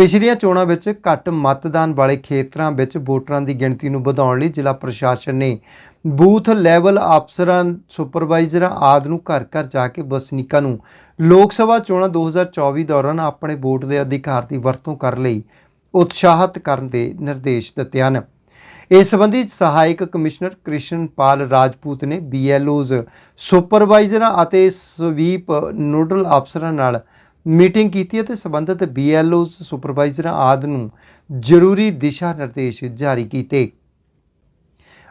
ਪਿਛਲੀਆਂ ਚੋਣਾਂ ਵਿੱਚ ਘੱਟ ਮਤਦਾਨ ਵਾਲੇ ਖੇਤਰਾਂ ਵਿੱਚ ਵੋਟਰਾਂ ਦੀ ਗਿਣਤੀ ਨੂੰ ਵਧਾਉਣ ਲਈ ਜ਼ਿਲ੍ਹਾ ਪ੍ਰਸ਼ਾਸਨ ਨੇ ਬੂਥ ਲੈਵਲ ਅਫਸਰਾਂ, ਸੁਪਰਵਾਈਜ਼ਰਾਂ ਆਦਿ ਨੂੰ ਘਰ-ਘਰ ਜਾ ਕੇ ਵਸਨੀਕਾਂ ਨੂੰ ਲੋਕ ਸਭਾ ਚੋਣਾਂ 2024 ਦੌਰਾਨ ਆਪਣੇ ਵੋਟ ਦੇ ਅਧਿਕਾਰ ਦੀ ਵਰਤੋਂ ਕਰਨ ਲਈ ਉਤਸ਼ਾਹਿਤ ਕਰਨ ਦੇ ਨਿਰਦੇਸ਼ ਦਿੱਤੇ ਹਨ। ਇਸ ਸੰਬੰਧੀ ਸਹਾਇਕ ਕਮਿਸ਼ਨਰ ਕ੍ਰਿਸ਼ਨਪਾਲ ਰਾਜਪੂਤ ਨੇ ਬੀਐਲਓਜ਼ ਸੁਪਰਵਾਈਜ਼ਰਾਂ ਅਤੇ ਸਵੀਪ ਨੋਡਲ ਅਫਸਰਾਂ ਨਾਲ ਮੀਟਿੰਗ ਕੀਤੀ ਅਤੇ ਸੰਬੰਧਿਤ ਬੀਐਲਓਜ਼ ਸੁਪਰਵਾਈਜ਼ਰਾਂ ਆਦਿ ਨੂੰ ਜ਼ਰੂਰੀ ਦਿਸ਼ਾ ਨਿਰਦੇਸ਼ ਜਾਰੀ ਕੀਤੇ।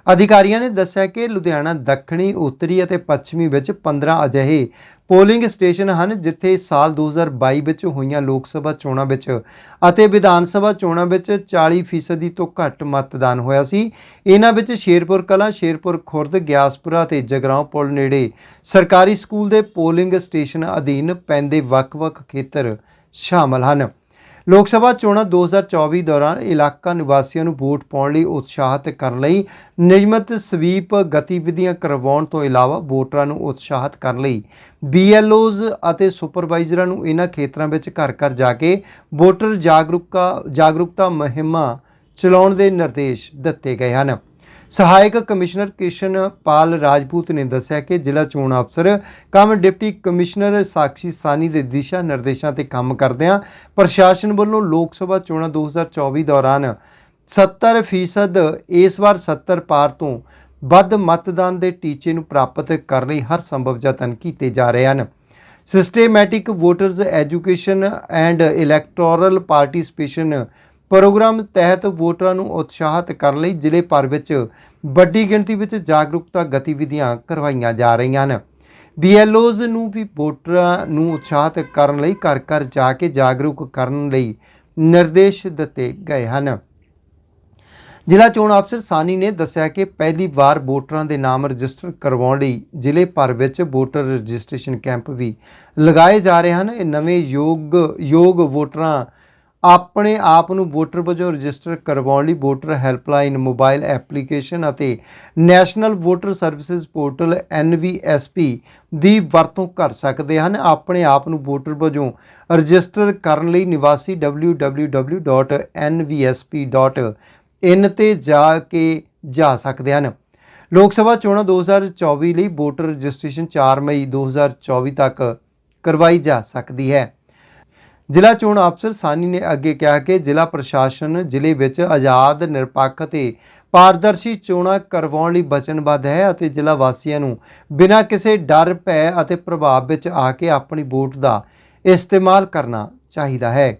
ਅਧਿਕਾਰੀਆਂ ਨੇ ਦੱਸਿਆ ਕਿ ਲੁਧਿਆਣਾ ਦੱਖਣੀ, ਉੱਤਰੀ ਅਤੇ ਪੱਛਮੀ ਵਿੱਚ 15 ਅਜਿਹੇ ਪੋਲਿੰਗ ਸਟੇਸ਼ਨ ਹਨ, ਜਿੱਥੇ ਸਾਲ 2022 ਵਿੱਚ ਹੋਈਆਂ ਲੋਕ ਸਭਾ ਚੋਣਾਂ ਵਿੱਚ ਅਤੇ ਵਿਧਾਨ ਸਭਾ ਚੋਣਾਂ ਵਿੱਚ 40% ਤੋਂ ਘੱਟ ਮਤਦਾਨ ਹੋਇਆ ਸੀ। ਇਹਨਾਂ ਵਿੱਚ ਸ਼ੇਰਪੁਰ ਕਲਾਂ, ਸ਼ੇਰਪੁਰ ਖੁਰਦ, ਗਿਆਸਪੁਰਾ ਤੇ ਜਗਰਾਉਂ ਪੁਲ ਨੇੜੇ ਸਰਕਾਰੀ ਸਕੂਲ ਦੇ ਪੋਲਿੰਗ ਸਟੇਸ਼ਨ ਅਧੀਨ ਪੈਂਦੇ ਵੱਖ-ਵੱਖ ਖੇਤਰ ਸ਼ਾਮਲ ਹਨ। ਲੋਕ ਸਭਾ ਚੋਣਾਂ 2024 ਦੌਰਾਨ ਇਲਾਕਾ ਨਿਵਾਸੀਆਂ ਨੂੰ ਵੋਟ ਪਾਉਣ ਲਈ ਉਤਸ਼ਾਹਿਤ ਕਰਨ ਲਈ ਨਿਯਮਤ ਸਵੀਪ ਗਤੀਵਿਧੀਆਂ ਕਰਵਾਉਣ ਤੋਂ ਇਲਾਵਾ ਵੋਟਰਾਂ ਨੂੰ ਉਤਸ਼ਾਹਿਤ ਕਰਨ ਲਈ ਬੀਐਲਓਜ਼ ਅਤੇ ਸੁਪਰਵਾਈਜ਼ਰਾਂ ਨੂੰ ਇਹਨਾਂ ਖੇਤਰਾਂ ਵਿੱਚ ਘਰ-ਘਰ ਜਾ ਕੇ ਵੋਟਰ ਜਾਗਰੂਕਤਾ ਜਾਗਰੂਕਤਾ ਮੁਹਿੰਮਾਂ ਚਲਾਉਣ ਦੇ ਨਿਰਦੇਸ਼ ਦਿੱਤੇ ਗਏ ਹਨ। ਸਹਾਇਕ ਕਮਿਸ਼ਨਰ ਕਿਸ਼ਨ ਪਾਲ ਰਾਜਪੂਤ ਨੇ ਦੱਸਿਆ ਕਿ ਜ਼ਿਲ੍ਹਾ ਚੋਣ ਅਫਸਰ cum deputy commissioner Sakshi Sawhney ਦੇ ਦਿਸ਼ਾ ਨਿਰਦੇਸ਼ਾਂ ਤੇ ਕੰਮ ਕਰਦਿਆਂ ਪ੍ਰਸ਼ਾਸਨ ਵੱਲੋਂ ਲੋਕ ਸਭਾ ਚੋਣਾਂ 2024 ਦੌਰਾਨ 70% ਇਸ ਵਾਰ 70 ਪਾਰ ਤੋਂ ਵੱਧ ਮਤਦਾਨ ਦੇ ਟੀਚੇ ਨੂੰ ਪ੍ਰਾਪਤ ਕਰਨ ਲਈ ਹਰ ਸੰਭਵ ਯਤਨ ਕੀਤੇ ਜਾ ਰਹੇ ਹਨ। Systematic voters education and electoral participation programme ਤਹਿਤ ਵੋਟਰਾਂ ਨੂੰ ਉਤਸ਼ਾਹਿਤ ਕਰਨ ਲਈ ਜ਼ਿਲ੍ਹੇ ਭਰ ਵਿੱਚ ਵੱਡੀ ਗਿਣਤੀ ਵਿੱਚ ਜਾਗਰੂਕਤਾ ਗਤੀਵਿਧੀਆਂ ਕਰਵਾਈਆਂ ਜਾ ਰਹੀਆਂ ਹਨ। ਬੀਐਲਓਜ਼ ਨੂੰ ਵੀ ਵੋਟਰਾਂ ਨੂੰ ਉਤਸ਼ਾਹਿਤ ਕਰਨ ਲਈ ਘਰ ਘਰ ਜਾ ਕੇ ਜਾਗਰੂਕ ਕਰਨ ਲਈ ਨਿਰਦੇਸ਼ ਦਿੱਤੇ ਗਏ ਹਨ। ਜ਼ਿਲ੍ਹਾ ਚੋਣ ਅਫਸਰ ਸਾਨੀ ਨੇ ਦੱਸਿਆ ਕਿ ਪਹਿਲੀ ਵਾਰ ਵੋਟਰਾਂ ਦੇ ਨਾਮ ਰਜਿਸਟਰ ਕਰਵਾਉਣ ਲਈ ਜ਼ਿਲ੍ਹੇ ਭਰ ਵਿੱਚ ਵੋਟਰ ਰਜਿਸਟ੍ਰੇਸ਼ਨ ਕੈਂਪ ਵੀ ਲਗਾਏ ਜਾ ਰਹੇ ਹਨ। ਇਹ ਨਵੇਂ ਯੋਗ ਯੋਗ ਵੋਟਰਾਂ ਆਪਣੇ ਆਪ ਨੂੰ ਵੋਟਰ ਵਜੋਂ ਰਜਿਸਟਰ ਕਰਵਾਉਣ ਲਈ ਵੋਟਰ ਹੈਲਪਲਾਈਨ, ਮੋਬਾਈਲ ਐਪਲੀਕੇਸ਼ਨ ਅਤੇ national voter services portal NVSP ਦੀ ਵਰਤੋਂ ਕਰ ਸਕਦੇ ਹਨ। ਆਪਣੇ ਆਪ ਨੂੰ ਵੋਟਰ ਵਜੋਂ ਰਜਿਸਟਰ ਕਰਨ ਲਈ ਨਿਵਾਸੀ www.nvsp.in ਤੇ ਜਾ ਕੇ ਜਾ ਸਕਦੇ ਹਨ। ਲੋਕ ਸਭਾ ਚੋਣਾਂ 2024 ਲਈ ਵੋਟਰ ਰਜਿਸਟ੍ਰੇਸ਼ਨ 4 ਮਈ 2024 ਤੱਕ ਕਰਵਾਈ ਜਾ ਸਕਦੀ ਹੈ। ਜ਼ਿਲ੍ਹਾ ਚੋਣ ਅਫਸਰ ਸਾਨੀ ਨੇ ਅੱਗੇ ਕਿਹਾ ਕਿ ਜ਼ਿਲ੍ਹਾ ਪ੍ਰਸ਼ਾਸਨ ਜ਼ਿਲ੍ਹੇ ਵਿੱਚ ਆਜ਼ਾਦ, ਨਿਰਪੱਖ ਅਤੇ ਪਾਰਦਰਸ਼ੀ ਚੋਣਾਂ ਕਰਵਾਉਣ ਲਈ ਵਚਨਬੱਧ ਹੈ ਅਤੇ ਜ਼ਿਲ੍ਹਾ ਵਾਸੀਆਂ ਨੂੰ ਬਿਨਾਂ ਕਿਸੇ ਡਰ, ਭੈ ਅਤੇ ਪ੍ਰਭਾਵ ਵਿੱਚ ਆ ਕੇ ਆਪਣੀ ਵੋਟ ਦਾ ਇਸਤੇਮਾਲ ਕਰਨਾ ਚਾਹੀਦਾ ਹੈ।